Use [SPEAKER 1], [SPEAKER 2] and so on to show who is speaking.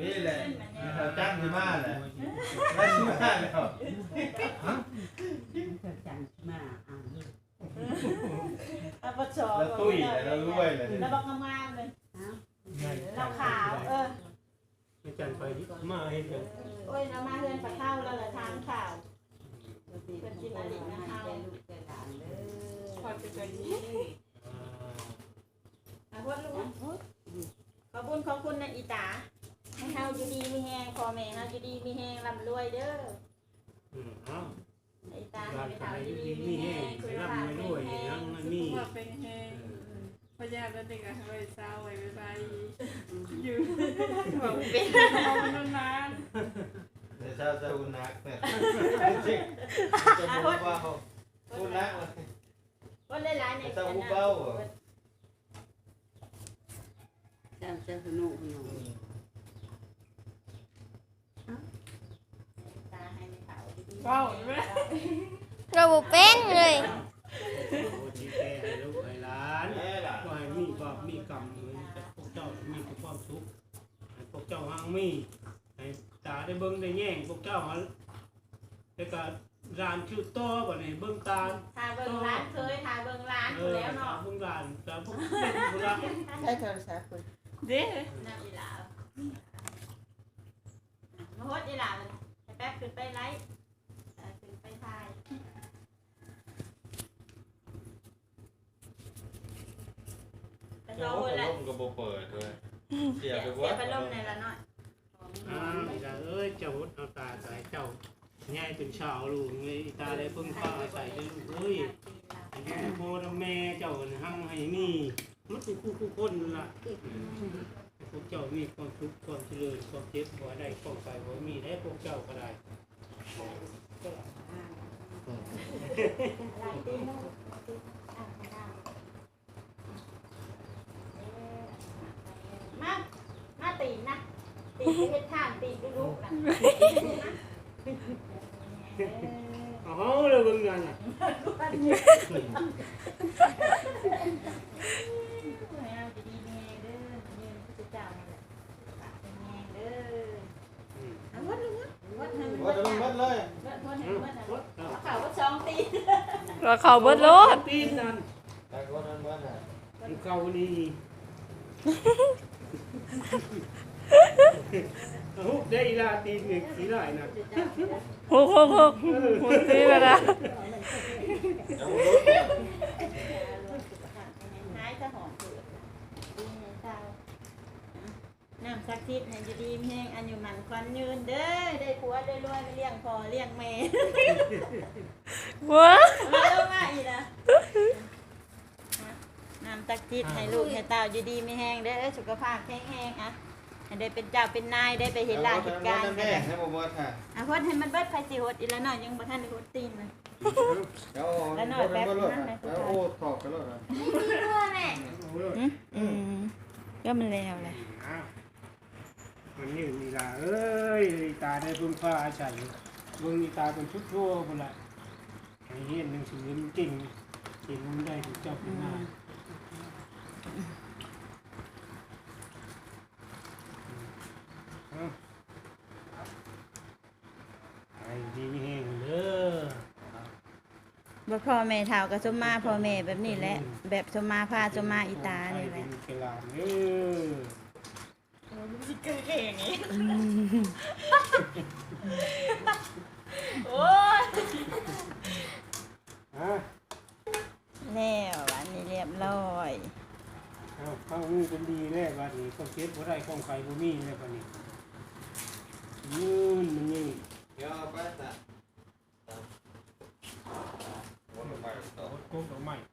[SPEAKER 1] นี่แหละเราจ้างที่มาแหละได้ที่มาแล้ว
[SPEAKER 2] จะจังมาเอาเลย
[SPEAKER 3] เอาปชอ
[SPEAKER 1] แล้วตุ้ยแล้วรวยเลย
[SPEAKER 3] แล้วบักงามๆเลยเราขาวเออ
[SPEAKER 4] อาจารย์ไปมาเห็นกัน
[SPEAKER 3] โอ้ยเรามาเฮือนปลาเท่าแล้วเหรอทางข่าว
[SPEAKER 2] เป็นกินอะไรนะแกลูกแกหลานเด้อ
[SPEAKER 5] พอจะใจดี
[SPEAKER 3] อะพวกลูกขอบคุณขอบคุณนะอีตา ให้เฮาอยู่ดีมีแฮงพ่อแม่เฮาอยู่ดีมีแฮงร่ำรวยเด้อ
[SPEAKER 4] อืมเอ้า
[SPEAKER 3] อีตา
[SPEAKER 4] บ้าน
[SPEAKER 3] ให้
[SPEAKER 4] ทำ
[SPEAKER 3] เฮา
[SPEAKER 4] ไม
[SPEAKER 3] อยู่ดี
[SPEAKER 4] ดี
[SPEAKER 3] มีแฮ
[SPEAKER 4] แห้
[SPEAKER 3] ง
[SPEAKER 4] ง
[SPEAKER 3] สุข
[SPEAKER 4] ร่ำ
[SPEAKER 3] ภาพ
[SPEAKER 4] รวย
[SPEAKER 3] แข็
[SPEAKER 4] ด้วย
[SPEAKER 3] งแรง
[SPEAKER 4] ยัง
[SPEAKER 5] สุ
[SPEAKER 4] มี
[SPEAKER 5] ขภาเป็นแห้งพยาแล้วเด็กอะไว้เศร้าไว้ไปอยู่บอกเป็นมองมันนาน
[SPEAKER 1] เดี๋ยวเช้าจะอุ่นนักเนี่ยจริงจะบอกว่าอุนักเลย
[SPEAKER 3] คนหลายๆเนี่ย
[SPEAKER 1] เจ้าผู้เบ้าเหรอ
[SPEAKER 2] จังจะสนุกหนู
[SPEAKER 3] ตาให้ไม่เฒ่าดีๆ
[SPEAKER 5] เฝ้าใช่ไหม
[SPEAKER 6] เราบ่เป็นเลย
[SPEAKER 4] โอ้ดีแก่ให้ลูกให้หลาน
[SPEAKER 1] แม่ล่ะ
[SPEAKER 4] ก็ให้มีบาปมีกรรมเหมือนกับพวกเจ้ามีความสุขให้พวกเจ้าหังมีให้ตาได้เบิ่งได้แย่งพวกเจ้าหันแล้วก็ร้านชื่อโตบ่นี่เบิ่งตา
[SPEAKER 3] ทาเบิ่งร้านเคยทาเบิ่งร้าน
[SPEAKER 4] เอ
[SPEAKER 3] อยู่
[SPEAKER 4] อ
[SPEAKER 3] แล้ว
[SPEAKER 4] ตา
[SPEAKER 3] เนาะ
[SPEAKER 4] เบิ่งร้านตาพวกเป็นผู้รัก
[SPEAKER 2] ใช้โทรศัพท์คุณ
[SPEAKER 5] เด้
[SPEAKER 3] น้ำอีหลามาโฮดอีหลาเลยให้แป๊บขึ้นไปไลฟ์เอ่อขึ้นไปถ่ายกระ โด
[SPEAKER 1] โอ้
[SPEAKER 3] ด
[SPEAKER 1] โห
[SPEAKER 3] แล้ว
[SPEAKER 1] ลมก็บ่เปิดเลยเสีย
[SPEAKER 3] เสีย
[SPEAKER 1] ไป
[SPEAKER 3] เสี
[SPEAKER 1] ว่าย
[SPEAKER 3] พัดลมในละหน่อย
[SPEAKER 4] อ่าอีตาเอ้ยเจ้าเอาตาใส่เจ้าใหญ่เป็นชาวลูกนี่อีตาได้เพิ่งฟ้าใส่เด้อเอ้ยให้พ่อและแม่เจ้าน่ะหั่งให้มีมันคือคู่คู่คนนั่นล่ะพวกเจ้ามีความสุขความเจริญความเจ็บบ่ได้ความไปบ่มีได้พวกเจ้าก็ได้
[SPEAKER 3] มา มาตีนนะ ตีนไป เฮ็ดท่านตีนไปลูกนะ
[SPEAKER 4] เอาเฮาเลยเบิ่งกันน่ะ
[SPEAKER 3] เอาดีๆแม่เด้อเงินพระเจ้านั่นแหละฝากเป็นแม่เด้อ
[SPEAKER 4] อืม
[SPEAKER 3] เอาวัดเลยวัดวัดให้มัน
[SPEAKER 1] ว่า
[SPEAKER 3] วัด
[SPEAKER 1] จะลงมัดเลย
[SPEAKER 3] วัดวัดให้
[SPEAKER 4] เอา
[SPEAKER 3] มันวัดนะ
[SPEAKER 4] วัดเข่า
[SPEAKER 3] ววัดสองตีน
[SPEAKER 6] เราเขาเบิดโลด
[SPEAKER 4] ตีนนั่น
[SPEAKER 1] แต่คนนั้นว่าน่ะ
[SPEAKER 4] เข้านี่ ได้อีลาตีนอีกอีหลายนะ
[SPEAKER 6] ฮุกฮุกฮุกฮุกตีแล้วนะ
[SPEAKER 1] นี่ย
[SPEAKER 3] หายซะหอมเผือกดีให้เศร้าน้ำสักทิศให้อยู่ดีมีแห้งอันอยู่มันควันยืนเด้อได้ผัวได้รวยได้เลี้ยงพ่อเลี้ยงแม่
[SPEAKER 6] ว้า
[SPEAKER 3] มาลงมาอีกนะน้ำตักจิตให้ลูกให้เตาอยู่ดีไม่แห้งเด้อสุขภาพแข็งแรงอะ ให้ได้เป็นเจ้าเป็นนายได้ไปเห็นลานเหตุการณ์
[SPEAKER 1] แม่ให้บ่หมดค่ะ
[SPEAKER 3] อะพดให้มันเบิดไฟสิหดอีกแล้วหน่อยยังบ่ทันได้หดตีนเลย
[SPEAKER 1] เดี๋ยวแล้วโอ้ถอกกันแล้วนะ
[SPEAKER 3] ตัวแม่
[SPEAKER 4] เอาเลย
[SPEAKER 6] อืมก็มันแล้วแหละ
[SPEAKER 4] อ้าวมันนี่อีลาเอ้ยอีตาได้เพิ่งฟ้าอาศัยเบิ่งอีตาเป็นชุดทั่วพุ่นล่ะให้เรียนหนังสือมันเก่งเก่งมันได้ถึงเจ้าเป็นนาย ไอ้ดีแห้งเด้อ
[SPEAKER 3] บ่พ่อแม่เฒ่าก็สมมาพ่อแม่แบบนี้แหละ แบบสมมาพาสมมาอีตานี่แหละ
[SPEAKER 4] ไอ้เป็นกลางเด้อ
[SPEAKER 5] เก่งอย่างนี้โอ้ย
[SPEAKER 4] ฮะ
[SPEAKER 3] แล้วอันนี้เรียบร้อย
[SPEAKER 4] เอาเข้ามือเป็นดีแน่บัดนี้ก็เก็บบ่ได้ของใครบ่มีแน่บัดนี้